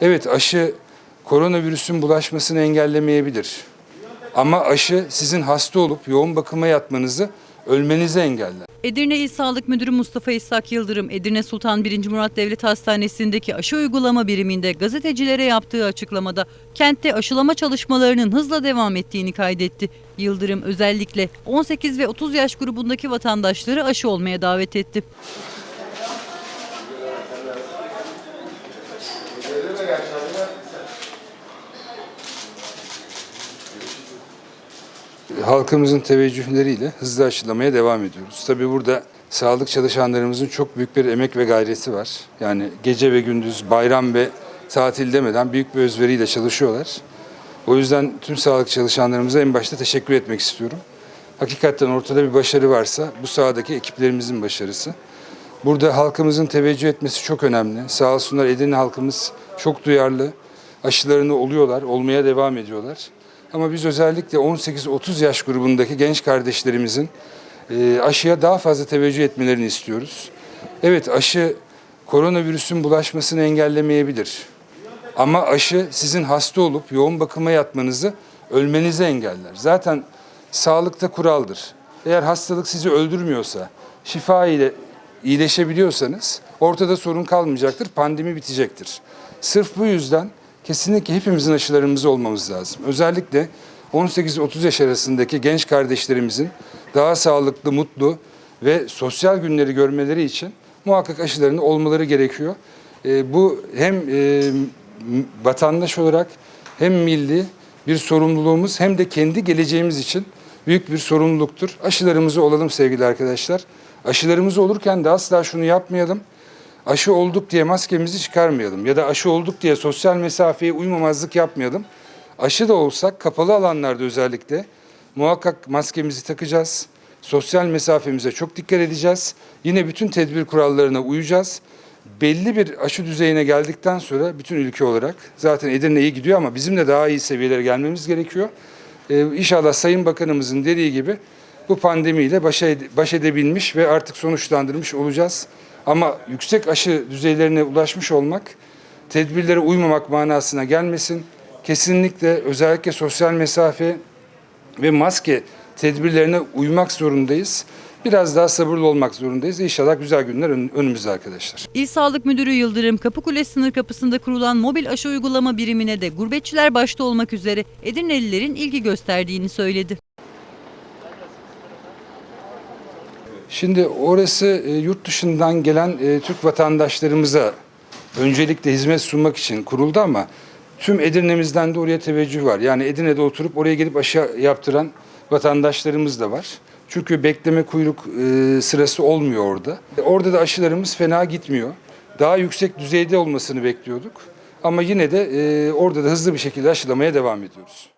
Evet aşı koronavirüsün bulaşmasını engellemeyebilir. Ama aşı sizin hasta olup yoğun bakıma yatmanızı, ölmenizi engeller. Edirne İl Sağlık Müdürü Mustafa İshak Yıldırım, Edirne Sultan 1. Murat Devlet Hastanesi'ndeki aşı uygulama biriminde gazetecilere yaptığı açıklamada kentte aşılama çalışmalarının hızla devam ettiğini kaydetti. Yıldırım özellikle 18 ve 30 yaş grubundaki vatandaşları aşı olmaya davet etti. Halkımızın teveccühleriyle hızlı aşılamaya devam ediyoruz. Tabii burada sağlık çalışanlarımızın çok büyük bir emek ve gayreti var. Yani gece ve gündüz, bayram ve tatil demeden büyük bir özveriyle çalışıyorlar. O yüzden tüm sağlık çalışanlarımıza en başta teşekkür etmek istiyorum. Hakikaten ortada bir başarı varsa bu sahadaki ekiplerimizin başarısı. Burada halkımızın teveccüh etmesi çok önemli. Sağ olsunlar Edirne halkımız çok duyarlı. Aşılarını oluyorlar, olmaya devam ediyorlar. Ama biz özellikle 18-30 yaş grubundaki genç kardeşlerimizin e, aşıya daha fazla teveccüh etmelerini istiyoruz. Evet aşı koronavirüsün bulaşmasını engellemeyebilir. Ama aşı sizin hasta olup yoğun bakıma yatmanızı, ölmenizi engeller. Zaten sağlıkta kuraldır. Eğer hastalık sizi öldürmüyorsa, şifa ile iyileşebiliyorsanız ortada sorun kalmayacaktır, pandemi bitecektir. Sırf bu yüzden kesinlikle hepimizin aşılarımızı olmamız lazım. Özellikle 18-30 yaş arasındaki genç kardeşlerimizin daha sağlıklı, mutlu ve sosyal günleri görmeleri için muhakkak aşılarının olmaları gerekiyor. E, bu hem e, vatandaş olarak hem milli bir sorumluluğumuz hem de kendi geleceğimiz için büyük bir sorumluluktur. Aşılarımızı olalım sevgili arkadaşlar. Aşılarımızı olurken de asla şunu yapmayalım. Aşı olduk diye maskemizi çıkarmayalım ya da aşı olduk diye sosyal mesafeye uymamazlık yapmayalım. Aşı da olsak kapalı alanlarda özellikle muhakkak maskemizi takacağız. Sosyal mesafemize çok dikkat edeceğiz. Yine bütün tedbir kurallarına uyacağız. Belli bir aşı düzeyine geldikten sonra bütün ülke olarak zaten Edirne iyi gidiyor ama bizim de daha iyi seviyelere gelmemiz gerekiyor. Ee, inşallah Sayın Bakanımızın dediği gibi bu pandemiyle baş, ede- baş edebilmiş ve artık sonuçlandırmış olacağız. Ama yüksek aşı düzeylerine ulaşmış olmak tedbirlere uymamak manasına gelmesin. Kesinlikle özellikle sosyal mesafe ve maske tedbirlerine uymak zorundayız. Biraz daha sabırlı olmak zorundayız. İnşallah güzel günler ön- önümüzde arkadaşlar. İl Sağlık Müdürü Yıldırım, Kapıkule sınır kapısında kurulan mobil aşı uygulama birimine de gurbetçiler başta olmak üzere Edirnelilerin ilgi gösterdiğini söyledi. Şimdi orası e, yurt dışından gelen e, Türk vatandaşlarımıza öncelikle hizmet sunmak için kuruldu ama tüm Edirne'mizden de oraya teveccüh var. Yani Edirne'de oturup oraya gelip aşı yaptıran vatandaşlarımız da var. Çünkü bekleme kuyruk e, sırası olmuyor orada. Orada da aşılarımız fena gitmiyor. Daha yüksek düzeyde olmasını bekliyorduk. Ama yine de e, orada da hızlı bir şekilde aşılamaya devam ediyoruz.